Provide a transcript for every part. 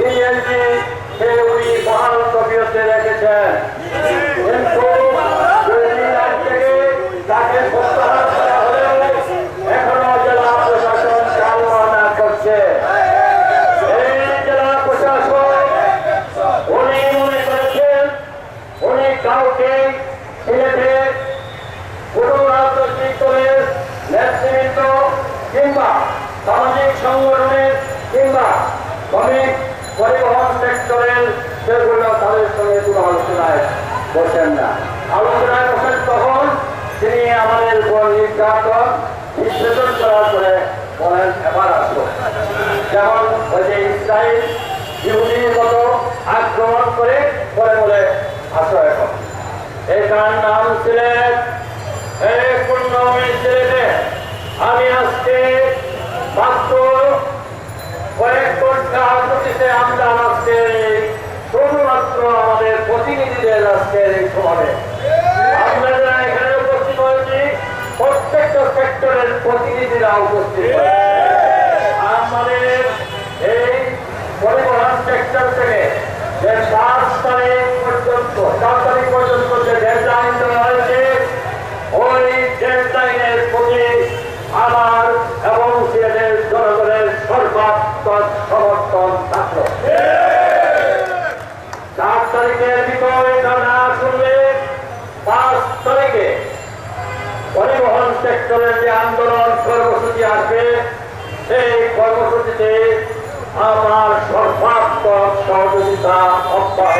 BNP সে উনি মহান কবিয়তে রেখেছেন। কিন্তু দুই আগ থেকে তাকে প্রত্যাহার করা হলেও এখনও জেলা প্রশাসন চালনা করছে। এই সামাজিক সংগঠনের কিংবা শ্রমিক পরিবহন সেক্টরের সেগুলো তাদের সঙ্গে কোনো আলোচনায় বসেন না। আলোচনায় বসেন তখন তিনি আমাদের উপর নির্যাতন নিষ্পেষণ করার পরে বলেন, এবার আসো। যেমন ওই যে ইসরায়েল ইহুদির মতো আক্রমণ করে পরে বলে, আসো এখন। এটার নাম ছিলেন এই পূর্ণমী ছেলেতে আমি আজকে মাত্র কয়েক ঘণ্টা আগতে আমরা আজকে শুধুমাত্র আমাদের প্রতিনিধিদের আজকে এই সমাবে আমরা যারা এখানে উপস্থিত হয়েছি প্রত্যেকটা সেক্টরের প্রতিনিধিরা উপস্থিত হয়েছে। আমাদের এই পরিবহন সেক্টর থেকে যে পাঁচ তারিখ পর্যন্ত চার তারিখ পর্যন্ত যে ডেডলাইন দেওয়া হয়েছে ওই ডেডলাইনের প্রতি আমার এবং সিলেটের জনগণের সর্বাত্মক সমর্থন থাকল চার তারিখের ভিতরে এটা না শুনলে পাঁচ তারিখে পরিবহন সেক্টরের যে আন্দোলন কর্মসূচি আসবে। সেই কর্মসূচিতে আমার সর্বাত্মক সহযোগিতা অব্যাহত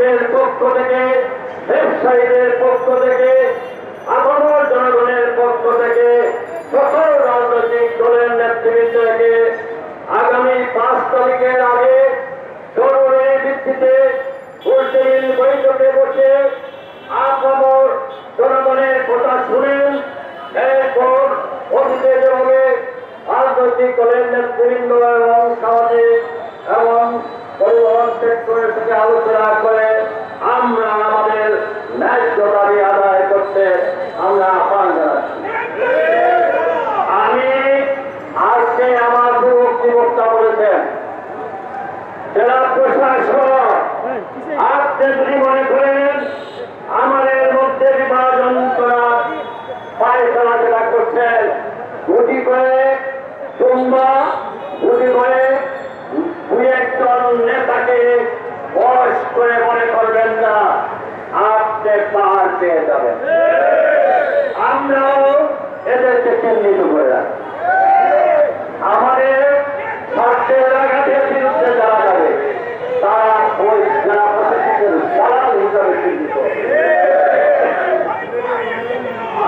শ্রমিকদের পক্ষ থেকে, ব্যবসায়ীদের পক্ষ থেকে, আপামর জনগণের পক্ষ থেকে সকল রাজনৈতিক দলের নেতৃবৃন্দকে আগামী পাঁচ তারিখের আগে জরুরি ভিত্তিতে উল্টেবিল বৈঠকে বসে আপামর জনগণের কথা শুনেন। এরপর অতীতে যেভাবে রাজনৈতিক দলের নেতৃবৃন্দ এবং সামাজিক এবং পরিবহন সেক্টরের থেকে আলোচনা করে আমরা আমাদের ন্যায্য দাবি আদায় করতে আমরা আহ্বান জানাচ্ছি আমি আজকে আমার পূর্ববর্তী বক্তা বলেছেন জেলা প্রশাসন আপনি যদি মনে করেন আমাদের মধ্যে বিভাজন করা পায়খানা যেটা করছেন গুটি করে তোমরা যদি করে দুই একজন নেতাকে বয়স করে মনে করবেন না, আপনি পার পেয়ে যাবেন। আমরাও এদেরকে চিহ্নিত করে রাখি। আমাদের স্বার্থের আঘাতের বিরুদ্ধে যারা যাবে তারা ওই যারা প্রশাসকের দালাল হিসাবে চিহ্নিত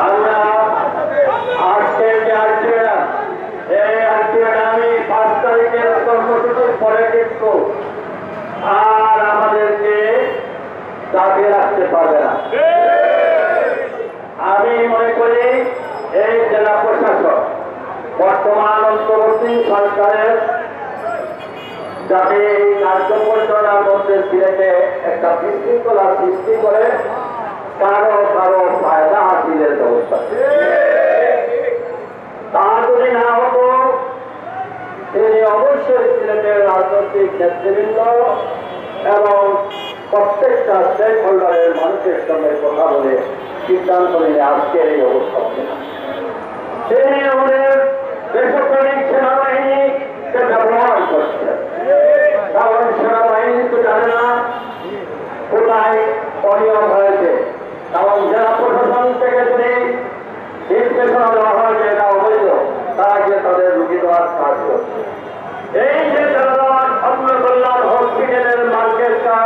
আমরা আজকে যে আর্টিওটা এই আর্টিওটা আমি পাঁচ তারিখের কর্মসূচির পরে কিন্তু আর আমাদেরকে চাপিয়ে রাখতে পারবে না আমি মনে করি এই জেলা প্রশাসক বর্তমান অন্তর্বর্তী সরকারের যাতে এই কার্য পরিচালনার মধ্যে সিলেটে একটা বিশৃঙ্খলা সৃষ্টি করে? কারও কারও ফায়দা হাসিলের ব্যবস্থা। তা যদি না হতো, তিনি অবশ্যই সিলেটের রাজনৈতিক নেতৃবৃন্দ এবং প্রত্যেকটা স্টেক হোল্ডারের মানুষের সঙ্গে কথা বলে সিদ্ধান্ত নিয়ে আজকের এই অবস্থা হবে না। তিনি আমাদের দেশপ্রেমিক সেনাবাহিনীকে ব্যবহার করছে কারণ সেনাবাহিনী তো জানে না কোথায় অনিয়ম হয়েছে কারণ জেলা প্রশাসন থেকে যদি নির্দেশনা দেওয়া হয় যে এটা অবৈধ তারা গিয়ে তাদের রুগী দেওয়ার কাজ করছে এই যে জেলাদার অন্ন কল্যাণ হসপিটালের মার্কেটটা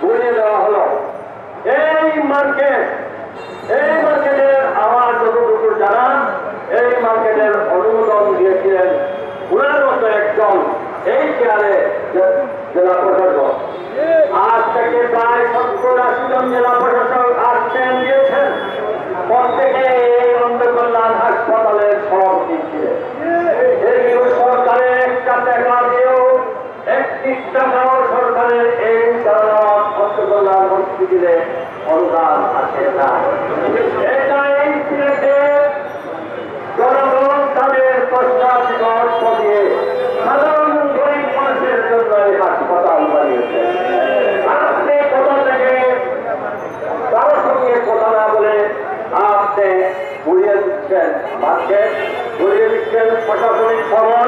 ঘুরিয়ে দেওয়া হলো এই মার্কেট এই মার্কেটের আমার যতটুকু জানা এই মার্কেট আজ থেকে প্রায় সত্তর আশি এই অন্ধকল্যাণ হাসপাতালের সভাপতি ছিলেন। এগুলো আসে না। এটা এই জনগণ তাদের পশ্চাৎ দিয়ে সাধারণ গরিব মানুষের জন্য এই হাসপাতাল বানিয়েছে আপনি কোথা থেকে কারোর সঙ্গে কথা না বলে আপনি ঘুরিয়ে দিচ্ছেন ঘুরিয়ে দিচ্ছেন প্রশাসনিক ভবন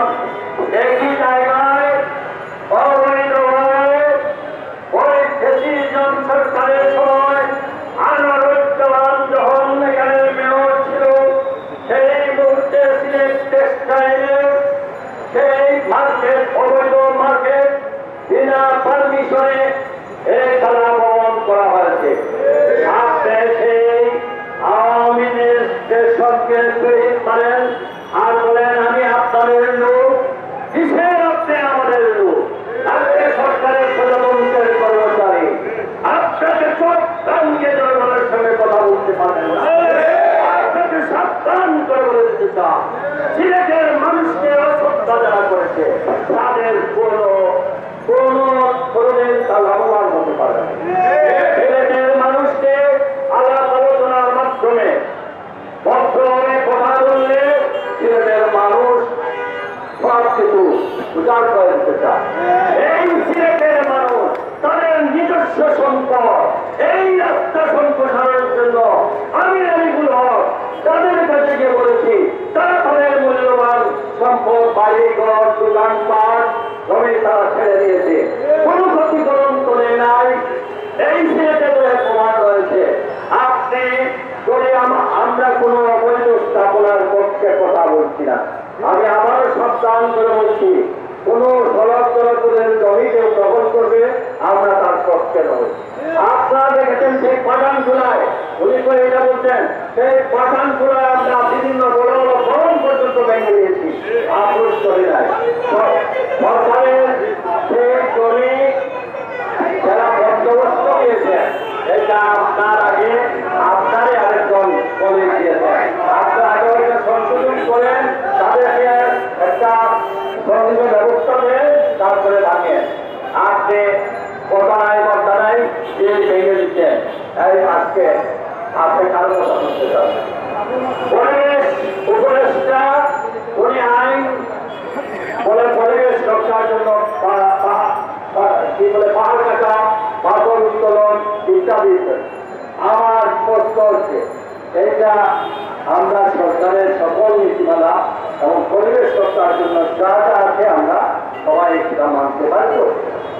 চান সিলেটের মানুষকে অসত্য যারা করেছে তাদের কোনো কোনো অবৈধ স্থাপনার পক্ষে কথা বলছি না। আমি আবারও সাবধান করে বলছি, কোন সড়ক চলাচলের জমি কেউ দখল করবে আমরা তার পক্ষে নই আপনারা দেখেছেন সেই পাঠান খোলায় উনি করে এটা বলছেন, সেই পাঠান খোলায় আমরা বিভিন্ন বড় বড় ভবন পর্যন্ত ভেঙে দিয়েছি। আক্রোশ করে নাই। সরকারের আপনি কথা নাই কথা নাই যে ভেঙে দিচ্ছেন এই আজকে আপনি কারও কথা শুনতে চান? পরিবেশ উপদেষ্টা, উনি আইন বলে পরিবেশ রক্ষার জন্য কি বলে, পাহাড় কাটা পাথর উত্তোলন ইত্যাদি। আমার স্পষ্ট হচ্ছে, এইটা আমরা সরকারের সকল নীতিমালা এবং পরিবেশ রক্ষার জন্য যা যা আছে আমরা সবাই সেটা মানতে পারব।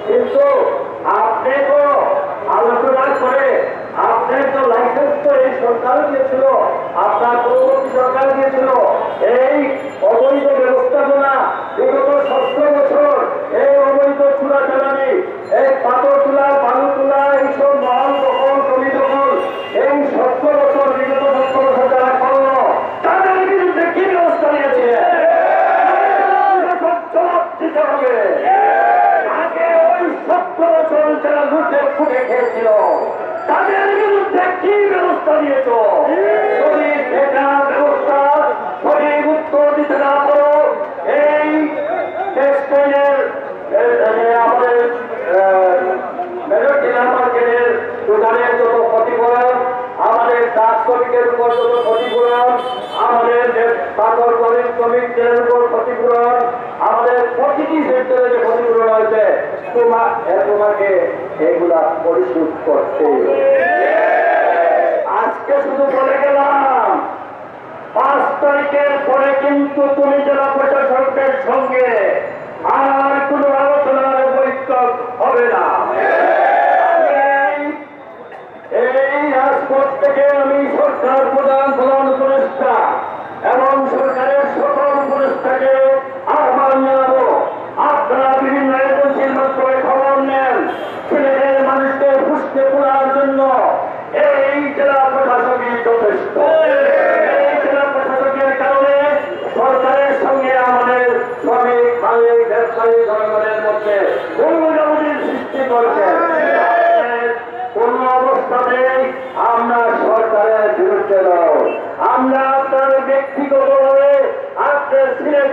কিন্তু আপনি তো আলোচনা করে আপনার তো লাইসেন্স তো এই সরকার দিয়েছিল, আপনার পরবর্তী সরকার দিয়েছিল। এই অবৈধ ব্যবস্থাপনা বিগত সতেরো বছর এই অবৈধ চূড়া চালানি এই পাথর তোলা বালু তোলা এইসব মহল দখল জমি দখল এই সতেরো বছর বিগত সতেরো বছর যারা করল তাদের বিরুদ্ধে কি ব্যবস্থা নিয়েছে জবাব দিতে হবে আগে ওই সতেরো বছর যারা লুটে ফুটে খেয়েছিল তাদের বিরুদ্ধে কি ব্যবস্থা নিয়েছ যদি এটা ব্যবস্থা সঠিক উত্তর দিতে না পারো এই টেক্সটাইলের আমাদের মেজর জেলা মার্কেটের দোকানের যত ক্ষতিপূরণ আমাদের ডাক শ্রমিকের উপর যত ক্ষতিপূরণ আমাদের যে পাথর শ্রমিক শ্রমিকদের উপর ক্ষতিপূরণ আমাদের প্রতিটি সেক্টরে যে ক্ষতিপূরণ হয়েছে তোমার তোমাকে এগুলা পরিশোধ করতে হবে। আজকে শুধু বলে গেলাম পাঁচ তারিখের পরে কিন্তু তুমি জেলা প্রশাসকের সঙ্গে আর কোনো আলোচনার বৈঠক হবে না আমি এই রাজপথ থেকে আমি সরকার প্রধান প্রধান উপদেষ্টা এবং সরকারের সকল উপদেষ্টাকে আহ্বান জানাব আপনারা বিভিন্ন এজেন্সির মাধ্যমে খবর নেন সিলেটের মানুষকে পুষতে তোলার জন্য এই জেলা প্রশাসকই যথেষ্ট এই জেলা প্রশাসকের কারণে সরকারের সঙ্গে আমাদের শ্রমিক ভাই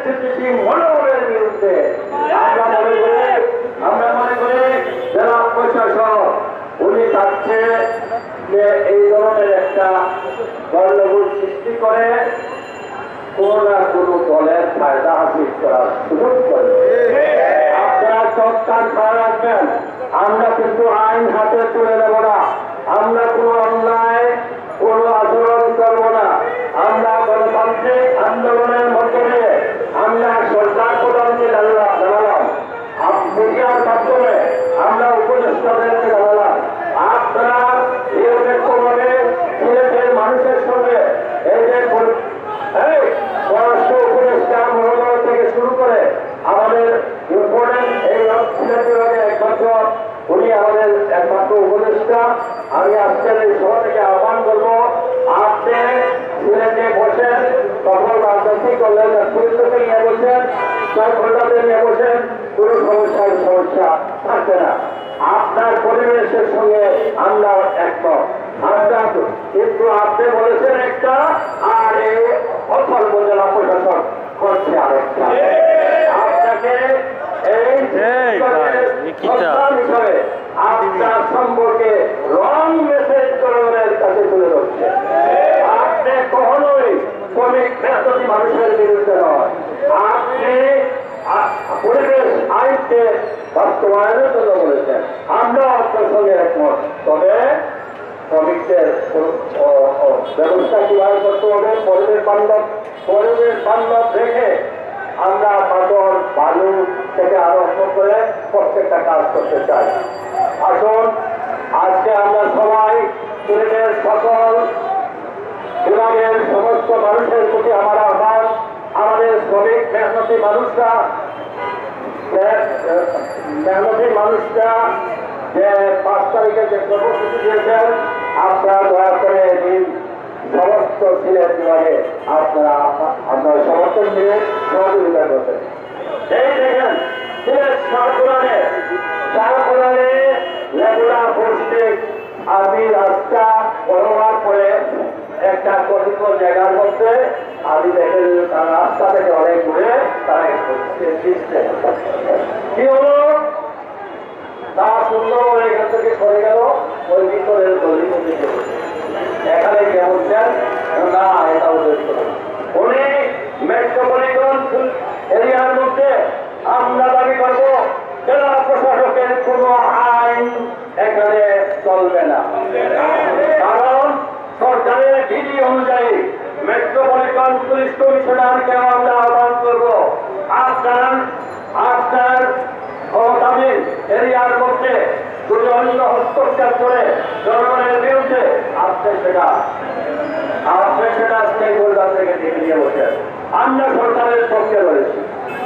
স্থিতিশীল মনোভাবের বিরুদ্ধে আমরা মনে করি, আমরা মনে করি জেলা প্রশাসক, উনি চাচ্ছে যে এই ধরনের একটা গণ্ডগোল সৃষ্টি করে কিন্তু আইন হাতে তুলে নেব না, আমরা কোনো অন্যায়, কোনো আচরণ করব না, আমরা গণতান্ত্রিক আন্দোলনের উপদেষ্টাদেরকে নিয়ে বসেন কোনো সমস্যার সমস্যা থাকবে না। আপনার পরিবেশের সঙ্গে আমরা একমত। আমরা কিন্তু আপনি বলেছেন একটা আর এই অথল জেলা প্রশাসন করছে আরেকটা। আপনাকে এই হিসাবে আপনার সম্পর্কে রং মেসেজ জনগণের কাছে তুলে ধরছে। আপনি কখনোই শ্রমিক মানুষের বিরুদ্ধে নয় আপনি আ- পরিবেশ আইনকে বাস্তবায়নের জন্য বলেছেন। আমরা আপনার সঙ্গে একমত। তবে শ্রমিকদের ব্যবস্থা কীভাবে করতে হবে? পরিবেশ বান্ধব পরিবেশ বান্ধব রেখে আমরা পাথর, বালু থেকে আরম্ভ করে প্রত্যেকটা কাজ করতে চাই। আসুন, আজকে আমরা সবাই সিলেটের সকল বিভাগের সমস্ত মানুষের প্রতি আমার আহ্বান, আমাদের শ্রমিক, মেহনতি মানুষরা মেহনতি মানুষটা যে পাঁচ তারিখে যে কর্মসূচি দিয়েছেন, আপনারা দয়া করে এদিন সমস্ত সিলেট বিভাগে আপনারা আপনার সমর্থন দিয়ে সহযোগিতা করবেন। এই দেখেন, সিলেট সারকুলানে সারকুলানে লেগুনা পোস্টিক আমি রাস্তা বড়বার করে একটা কথিত জায়গার মধ্যে আমি দেখে রাস্তা থেকে অনেক দূরে তারা কি হলো? তা সুন্দর এখান থেকে সরে গেল, ওই ভিতরের এখানে কে বলছেন না এটা করুন উনি মেট্রোপলিটন এরিয়ার মধ্যে আমরা দাবি করব, জেলা প্রশাসকের কোন চলবে না। কারণ সরকারের বিধি অনুযায়ী মেট্রোপলিটন পুলিশ কমিশনারকে আমরা আহ্বান করব। আপনার আপনার ক্ষমতাধীন এরিয়ার মধ্যে অন্য হস্তক্ষেপ করে জনগণের বিরুদ্ধে আপনি সেটা। আপনি সেটা স্টেক হোল্ডার থেকে নিয়ে বসেন আমরা সরকারের পক্ষে রয়েছি।